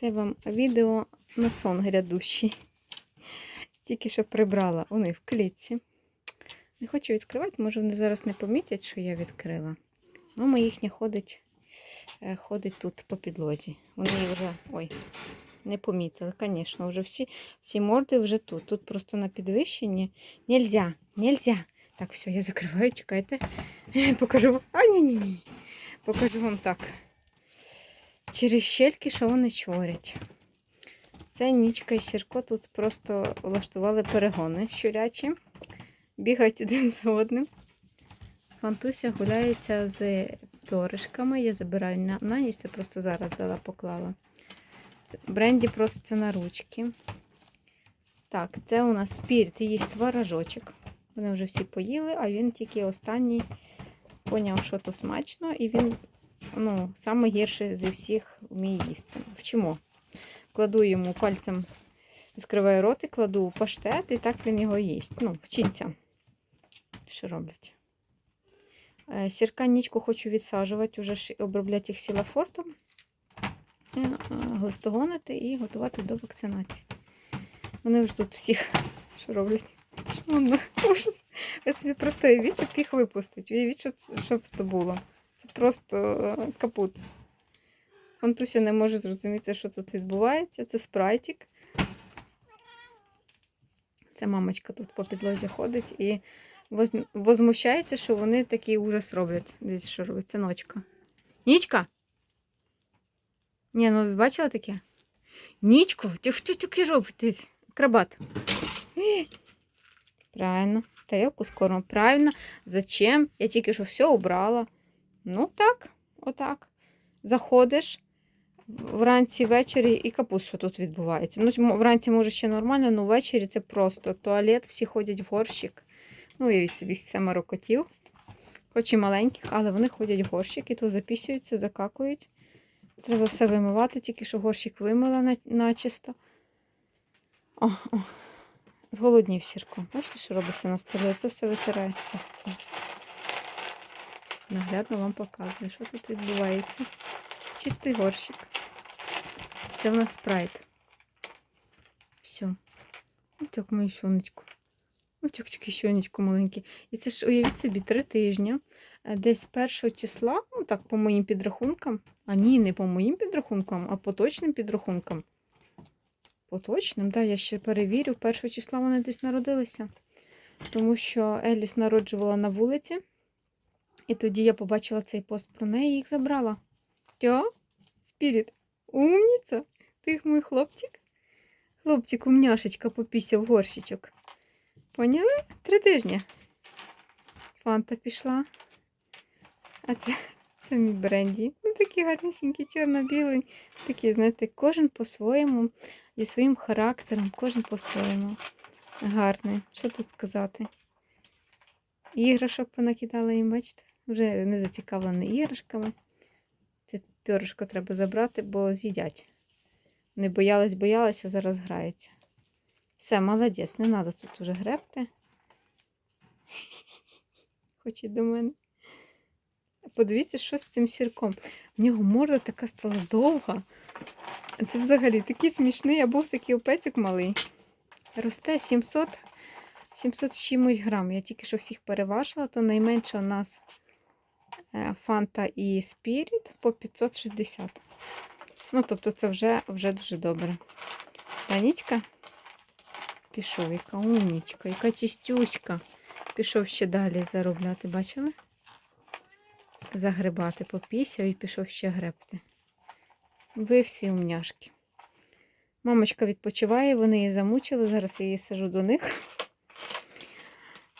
Це вам відео на сон грядущий. Тільки що прибрала вони в клітці. Не хочу відкривати, може вони зараз не помітять, що я відкрила. Мама їхня ходить, е, ходить тут по підлозі. Вони вже ой, не помітили, звісно, вже всі, всі морди вже тут. Тут просто на підвищенні. Нельзя, нельзя. Так, все, я закриваю, чекайте. Покажу вам. А, ні, ні, ні. Покажу вам так. Через щельки, що вони чворять. Це Нічка і Сірко тут просто влаштували перегони щурячі. Бігають один за одним. Фантуся гуляється з перишками. Я забираю на, на ніч, це просто зараз дала поклала. Бренді проситься на ручки. Так, це у нас спірт, їсть творожочок. Вони вже всі поїли, а він тільки останній поняв, що то смачно, і він ну, саме гірше зі всіх вміє їсти. Вчимо. Кладу йому пальцем, відкриваю рот і кладу у паштет, і так він його їсть. Ну, вчиться. Що роблять? Е, Сірка нічку хочу відсаджувати, уже ж обробляти їх сілафортом, е, е, глистогонити і готувати до вакцинації. Вони вже тут всіх що роблять? Що воно? Ви собі їх випустить. Уявіть, що це було. Це просто е, капут. Фантуся не може зрозуміти, що тут відбувається. Це спрайтик. Це мамочка тут по підлозі ходить і воз- возмущається, що вони такий ужас роблять. Дивіться, що робить. Це ночка. Нічка! Ні, ну ви бачила таке? Нічко, ти що таке робиш? Крабат. Е, Правильно. Тарелку скоро. Правильно. Зачем? Я тільки що все убрала. Ну так, отак. Заходиш вранці, ввечері і капут, що тут відбувається. Ну, вранці, може, ще нормально, але ввечері це просто туалет, всі ходять в горщик. Ну, уявіть собі семеро котів. Хоч і маленьких, але вони ходять в горщик і то запісюються, закакують. Треба все вимивати, тільки що горщик вимила начисто. О, о. Зголоднів сірко. Бачите, що робиться на столі? Це все витирає. Наглядно вам показую, що тут відбувається. Чистий горщик. Це в нас спрайт. Все. Ось так моє щонечко. Ось тільки щонечко маленьке. І це ж, уявіть собі, три тижні. Е, Десь першого числа, ну так, по моїм підрахункам. А ні, не по моїм підрахункам, а по точним підрахункам. По точним, так, я ще перевірю. Першого числа вони десь народилися. Тому що Еліс народжувала на вулиці. І тоді я побачила цей пост про неї і їх забрала. Тьо, Спіріт, умніця. Ти мій хлопчик? Хлопчик, умняшечка попісяв горщичок. Поняли? Три тижні. Фанта пішла. А це, це мій бренді. Ну, такі гарнісінькі, чорно-білий. Такі, знаєте, кожен по-своєму, зі своїм характером, кожен по-своєму. Гарний. Що тут сказати? Іграшок понакидала їм, бачите? Вже не зацікавлені іграшками. Це пьоришко треба забрати, бо з'їдять. Не боялись, боялися, зараз граються. Все, молодець, не треба тут уже гребти. Хоче до мене. Подивіться, що з цим сірком. В нього морда така стала довга. Це взагалі такий смішний, а був такий опецик малий. Росте 700, 700 з чимось грам. Я тільки що всіх переважила, то найменше у нас Фанта і Спіріт по 560. Ну, тобто, це вже, вже дуже добре. Танічка пішов, яка умнічка, яка чистюська. Пішов ще далі заробляти, бачили? Загребати попісяв і пішов ще гребти. Ви всі умняшки. Мамочка відпочиває, вони її замучили. Зараз я її сажу до них.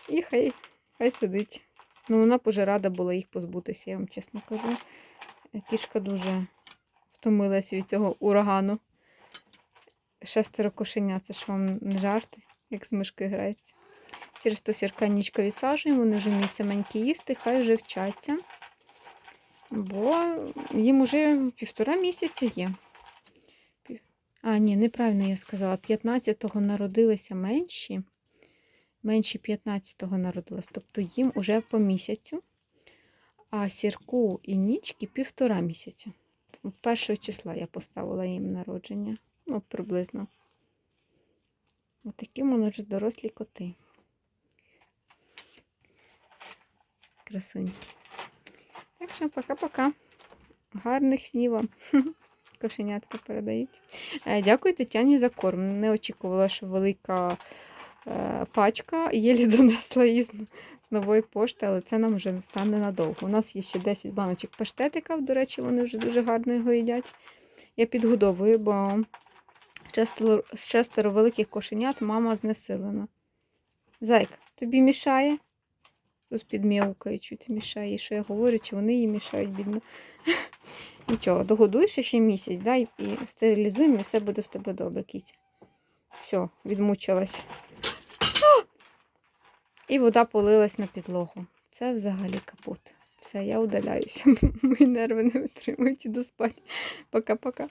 І хай, хай сидить. Ну, вона б уже рада була їх позбутися, я вам чесно кажу. Кішка дуже втомилась від цього урагану. Шестеро кошеня, це ж вам не жарти, як з мишкою грається. Через то сірка нічка відсаджуємо, вони вже вміють саменькі їсти, хай вже вчаться. Бо їм уже півтора місяця є. А, ні, неправильно я сказала. 15-го народилися менші. Менші 15-го народились. Тобто їм уже по місяцю. А сірку і нічки півтора місяця. першого числа я поставила їм народження. Ну, приблизно. Ось такі в мене вже дорослі коти. Красунькі. Так що пока-пока. Гарних снів вам. Кошенятка передають. Е, Дякую Тетяні за корм. Не очікувала, що велика пачка. Єлі донесла її з, нової пошти, але це нам вже не стане надовго. У нас є ще 10 баночок паштетика. До речі, вони вже дуже гарно його їдять. Я підгодовую, бо з шестеро великих кошенят мама знесилена. Зайка, тобі мішає? Тут підм'явкають, чути мішає, що я говорю, чи вони їй мішають, бідно. Нічого, догодуєш ще місяць, да, і стерилізуємо, і все буде в тебе добре, кітя. Все, відмучилась. І вода полилась на підлогу. Це взагалі капут. Все, я удаляюся. Мої нерви не витримують, іду спати. Пока-пока.